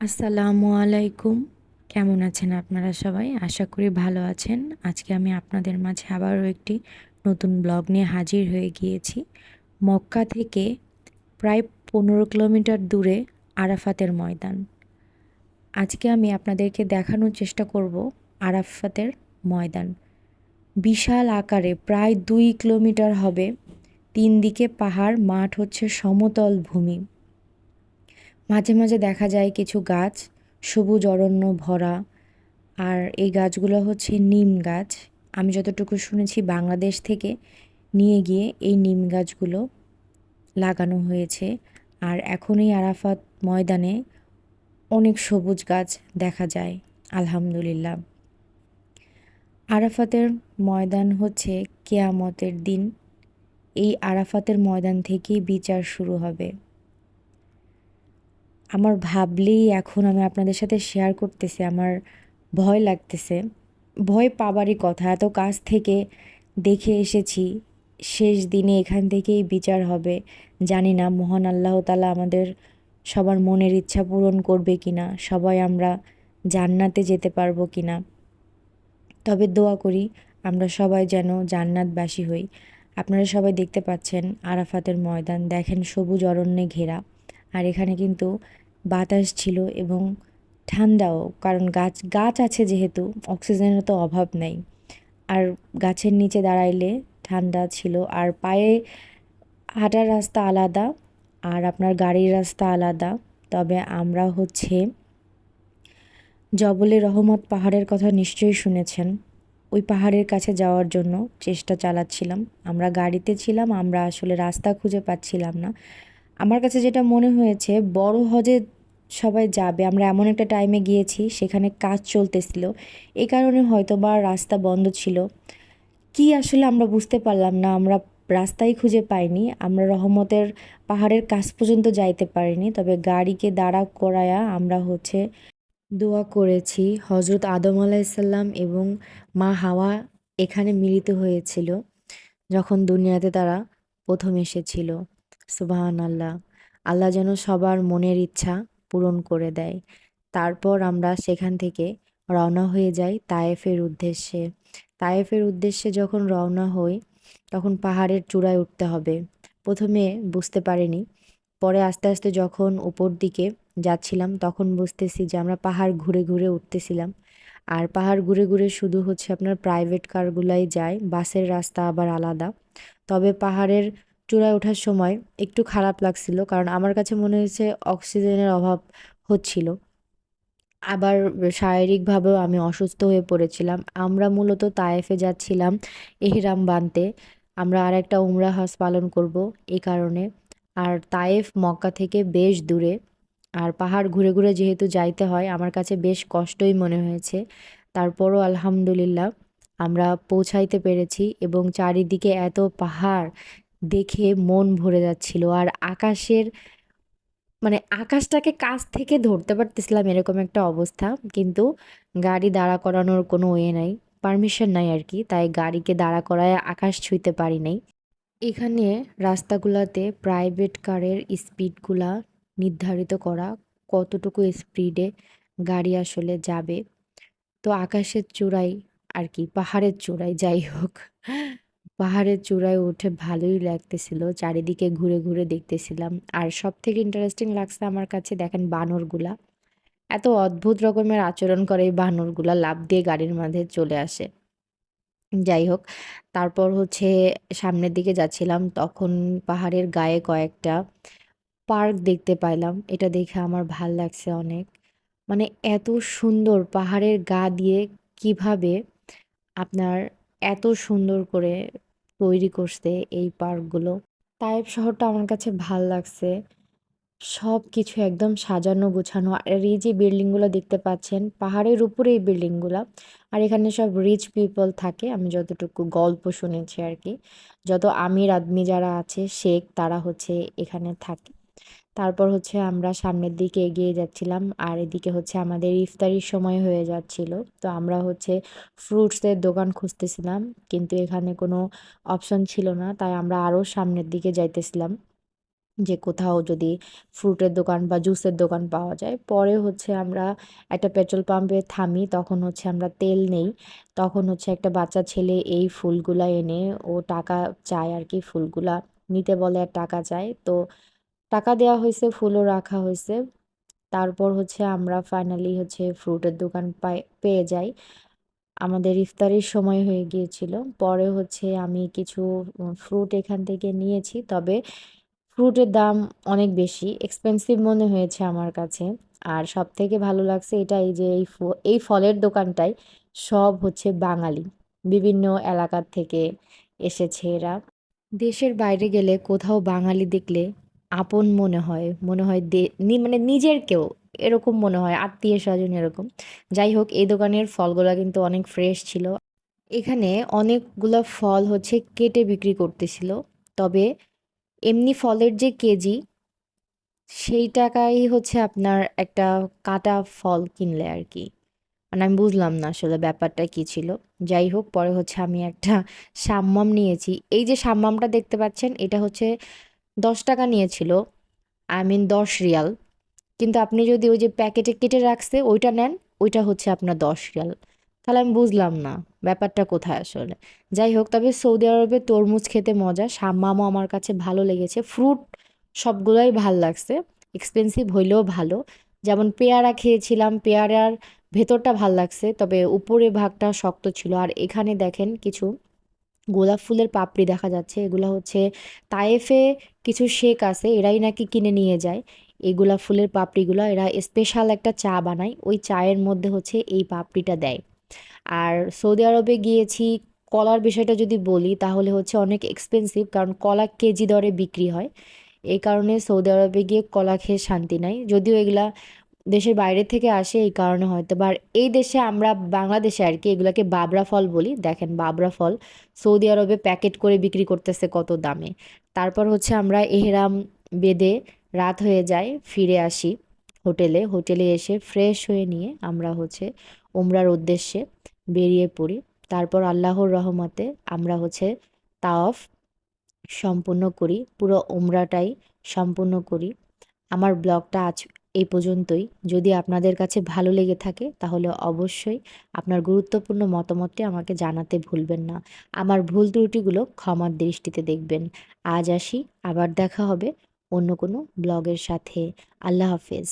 আসসালামু আলাইকুম। কেমন আছেন আপনারা সবাই? আশা করি ভালো আছেন। আজকে আমি আপনাদের মাঝে আবারও একটি নতুন ব্লগ নিয়ে হাজির হয়ে গিয়েছি। মক্কা থেকে প্রায় পনেরো কিলোমিটার দূরে আরাফাতের ময়দান। আজকে আমি আপনাদেরকে দেখানোর চেষ্টা করব আরাফাতের ময়দান। বিশাল আকারে প্রায় দুই কিলোমিটার হবে। তিন দিকে পাহাড়, মাঠ হচ্ছে সমতল ভূমি। মাঝে মাঝে দেখা যায় কিছু গাছ সবুজ, অরণ্য, ভরা। আর এই গাছগুলো হচ্ছে নিম গাছ। আমি যতটুকু শুনেছি, বাংলাদেশ থেকে নিয়ে গিয়ে এই নিম গাছগুলো লাগানো হয়েছে। আর এখন এই আরাফাত ময়দানে অনেক সবুজ গাছ দেখা যায়, আলহামদুলিল্লাহ। আরাফাতের ময়দান হচ্ছে কেয়ামতের দিন। এই আরাফাতের ময়দান থেকেই বিচার শুরু হবে। আমার ভাবলেই এখন আমি আপনাদের সাথে শেয়ার করতেছি, আমার ভয় লাগতেছে। ভয় পাবারই কথা, এত কাছ থেকে দেখে এসেছি, শেষ দিনে এখান থেকেই বিচার হবে। জানি না মহান আল্লাহ তালা আমাদের সবার মনের ইচ্ছা পূরণ করবে কি না সবাই আমরা জান্নাতে যেতে পারব কি না তবে দোয়া করি আমরা সবাই যেন জান্নাতবাসী হই। আপনারা সবাই দেখতে পাচ্ছেন আরাফাতের ময়দান, দেখেন সবুজ অরণ্যে ঘেরা। আর এখানে কিন্তু বাতাস ছিল এবং ঠান্ডাও, কারণ গাছ গাছ আছে যেহেতু, অক্সিজেনের তো অভাব নেই। আর গাছের নিচে দাঁড়াইলে ঠান্ডা ছিল, আর পায়ে হাঁটার রাস্তা আলাদা, আর আপনার গাড়ির রাস্তা আলাদা। তবে আমরা হচ্ছে জবলে রহমত পাহাড়ের কথা নিশ্চয়ই শুনেছেন। ওই পাহাড়ের কাছে যাওয়ার জন্য চেষ্টা চালাচ্ছিলাম। আমরা গাড়িতে ছিলাম, আমরা আসলে রাস্তা খুঁজে পাচ্ছিলাম না। আমার কাছে যেটা মনে হয়েছে, বড় হজে সবাই যাবে। আমরা এমন একটা টাইমে গিয়েছি, সেখানে কাজ চলতেছিল। এই কারণে হয়তো বা রাস্তা বন্ধ ছিল। কি আসলে আমরা বুঝতে পারলাম না, আমরা রাস্তাই খুঁজে পাইনি। আমরা রহমতের পাহাড়ের কাছ পর্যন্ত যাইতে পারিনি, তবে গাড়িকে দাঁড়া করায়া আমরা হচ্ছে দোয়া করেছি। হজরত আদম আলাইসাল্লাম এবং মা হাওয়া এখানে মিলিত হয়েছিল, যখন দুনিয়াতে তারা প্রথম এসেছিল। সুবাহান আল্লাহ আল্লাহ যেন সবার মনের ইচ্ছা পূরণ করে দেয়। তারপর আমরা সেখান থেকে রওনা হয়ে যাই তায়েফের উদ্দেশ্যে। তায়েফের উদ্দেশ্যে যখন রওনা হই, তখন পাহাড়ের চূড়ায় উঠতে হবে। প্রথমে বুঝতে পারিনি। পরে আস্তে আস্তে যখন উপর দিকে যাচ্ছিলাম, তখন বুঝতেছি যে আমরা পাহাড় ঘুরে ঘুরে উঠতেছিলাম। আর পাহাড় ঘুরে ঘুরে শুধু হচ্ছে আপনার প্রাইভেট কারগুলাই যায়, বাসের রাস্তা আবার আলাদা। তবে পাহাড়ের চূড়ায় ওঠার সময় একটু খারাপ লাগছিল, কারণ আমার কাছে মনে হয়েছে অক্সিজেনের অভাব হচ্ছিল। আবার শারীরিকভাবেও আমি অসুস্থ হয়ে পড়েছিলাম। আমরা মূলত তায়েফে যাচ্ছিলাম এহরাম বানতে। আমরা আর একটা উমরা হজ পালন করব এই কারণে। আর তায়েফ মক্কা থেকে বেশ দূরে। আর পাহাড় ঘুরে ঘুরে যেহেতু যাইতে হয়, আমার কাছে বেশ কষ্টই মনে হয়েছে। তারপরও আলহামদুলিল্লাহ আমরা পৌঁছাইতে পেরেছি এবং চারিদিকে এত পাহাড় দেখে মন ভরে যাচ্ছিল। আর আকাশের মানে আকাশটাকে কাছ থেকে ধরতে পারতেছিলাম এরকম একটা অবস্থা। কিন্তু গাড়ি দাঁড়া করানোর কোনো ওয়ে নাই, পারমিশন নাই আর কি। তাই গাড়িকে দাঁড়া করায় আকাশ ছুঁইতে পারি নাই। এখানে রাস্তাগুলোতে প্রাইভেট কারের স্পিডগুলা নির্ধারিত করা, কতটুকু স্পিডে গাড়ি আসলে যাবে। তো আকাশের চূড়াই আর কি, পাহাড়ের চূড়ায় যাই হোক। পাহাড়ের চূড়ায় উঠে ভালোই লাগতেছিল। চারিদিকে ঘুরে ঘুরে দেখতেছিলাম। আর সব থেকে ইন্টারেস্টিং লাগছে আমার কাছে দেখেন বানরগুলা। এত অদ্ভুত রকমের আচরণ করে এই বানরগুলা লাভ দিয়ে গাড়ির মাঝে চলে আসে। যাই হোক, তারপর হচ্ছে সামনের দিকে যাচ্ছিলাম, তখন পাহাড়ের গায়ে কয়েকটা পার্ক দেখতে পাইলাম। এটা দেখে আমার ভালো লাগছে অনেক। মানে এত সুন্দর পাহাড়ের গা দিয়ে কীভাবে আপনার এত সুন্দর করে তৈরি করছে এই পার্কগুলো। তাইপ শহরটা আমার কাছে ভালো লাগছে। সব কিছু একদম সাজানো, গোছানো। আর এই যে বিল্ডিংগুলো দেখতে পাচ্ছেন, পাহাড়ের উপরে এই বিল্ডিংগুলো। আর এখানে সব রিচ পিপল থাকে, আমি যতটুকু গল্প শুনেছি আর কি। যত আমির আদমি যারা আছে, শেখ, তারা হচ্ছে এখানে থাকে। তারপর হচ্ছে আমরা সামনের দিকে এগিয়ে যাচ্ছিলাম আর এদিকে হচ্ছে আমাদের ইফতারির সময় হয়ে যাচ্ছিল। তো আমরা হচ্ছে ফ্রুটসের দোকান খুঁজতেছিলাম, কিন্তু এখানে কোনো অপশন ছিল না, তাই আমরা আরও সামনের দিকে যাইতেছিলাম যে কোথাও যদি ফ্রুটের দোকান বা জুসের দোকান পাওয়া যায়। পরে হচ্ছে আমরা একটা পেট্রোল পাম্পে থামি, তখন হচ্ছে আমরা তেল নেই। তখন হচ্ছে একটা বাচ্চা ছেলে এই ফুলগুলা এনে ও টাকা চায় আর কি, ফুলগুলা নিতে বলে আর টাকা চায়। তো টাকা দেওয়া হয়েছে, ফুলও রাখা হয়েছে। তারপর হচ্ছে আমরা ফাইনালি হচ্ছে ফ্রুটের দোকান পাই, পেয়ে যাই। আমাদের ইফতারের সময় হয়ে গিয়েছিল। পরে হচ্ছে আমি কিছু ফ্রুট এখান থেকে নিয়েছি। তবে ফ্রুটের দাম অনেক বেশি এক্সপেন্সিভ মনে হয়েছে আমার কাছে। আর সব থেকে ভালো লাগছে এটা এই যে এই এই ফলের দোকানটায় সব হচ্ছে বাঙালি। বিভিন্ন এলাকার থেকে এসেছে এরা। দেশের বাইরে গেলে কোথাও বাঙালি দেখলে আপন মনে হয় মনে হয় দে মানে নিজের কেউ, এরকম মনে হয়, আত্মীয় স্বজন এরকম। যাই হোক, এই দোকানের ফলগুলো কিন্তু অনেক ফ্রেশ ছিল। এখানে অনেকগুলো ফল হচ্ছে কেটে বিক্রি করতেছিল। তবে এমনি ফলের যে কেজি, সেই টাকাই হচ্ছে আপনার একটা কাটা ফল কিনলে আর কি মানে আমি বুঝলাম না আসলে ব্যাপারটা কী ছিল। যাই হোক, পরে হচ্ছে আমি একটা সাম্মাম নিয়েছি। এই যে সাম্মামটা দেখতে পাচ্ছেন, এটা হচ্ছে দশ টাকা নিয়েছিল আই মিন দশ রিয়াল। কিন্তু আপনি যদি ওই যে প্যাকেটে কেটে রাখছে, ওইটা নেন, ওইটা হচ্ছে আপনার দশ রিয়াল। তাহলে আমি বুঝলাম না, ব্যাপারটা কোথায় আসলে। যাই হোক, তবে সৌদি আরবে তরমুজ খেতে মজা। সাম্মামও আমার কাছে ভালো লেগেছে। ফ্রুট সবগুলোই ভালো লাগছে। এক্সপেন্সিভ হইলেও ভালো। যেমন পেয়ারা খেয়েছিলাম, পেয়ারার ভেতরটা ভালো লাগছে, তবে উপরে ভাগটা শক্ত ছিল। আর এখানে দেখেন কিছু গোলাপ ফুলের পাপড়ি দেখা যাচ্ছে। এগুলো হচ্ছে তায়েফে কিছু শেক আছে, এরাই নাকি কিনে নিয়ে যায়। এই গোলাপ ফুলের পাপড়িগুলো এরা স্পেশাল একটা চা বানায়, ওই চায়ের মধ্যে হচ্ছে এই পাপড়িটা দেয়। আর সৌদি আরবে গিয়েছি, কলার বিষয়টা যদি বলি, তাহলে হচ্ছে অনেক এক্সপেন্সিভ কারণ কলা কেজি দরে বিক্রি হয়। এই কারণে সৌদি আরবে গিয়ে কলা খেয়ে শান্তি নাই। যদিও এগুলা দেশের বাইরে থেকে আসে এই কারণে হয়তো বা এই দেশে আমরা বাংলাদেশে আর কি এগুলাকে বাবরা ফল বলি। দেখেন বাবরা ফল সৌদি আরবে প্যাকেট করে বিক্রি করতেছে কত দামে। তারপর হচ্ছে আমরা এহেরাম বেঁধে রাত হয়ে যায়, ফিরে আসি হোটেলে। হোটেলে এসে ফ্রেশ হয়ে নিয়ে আমরা হচ্ছে ওমরার উদ্দেশ্যে বেরিয়ে পড়ি। তারপর আল্লাহর রহমতে আমরা হচ্ছে তাওয়াফ সম্পূর্ণ করি, পুরো ওমরাটাই সম্পূর্ণ করি। আমার ব্লগটা আজ এই পর্যন্তই। যদি আপনাদের কাছে ভালো লেগে থাকে, তাহলে অবশ্যই আপনার গুরুত্বপূর্ণ মতামতটি আমাকে জানাতে ভুলবেন না। আমার ভুল ত্রুটিগুলো ক্ষমার দৃষ্টিতে দেখবেন। আজ আসি, আবার দেখা হবে অন্য কোনো ব্লগের সাথে। আল্লাহ হাফেজ।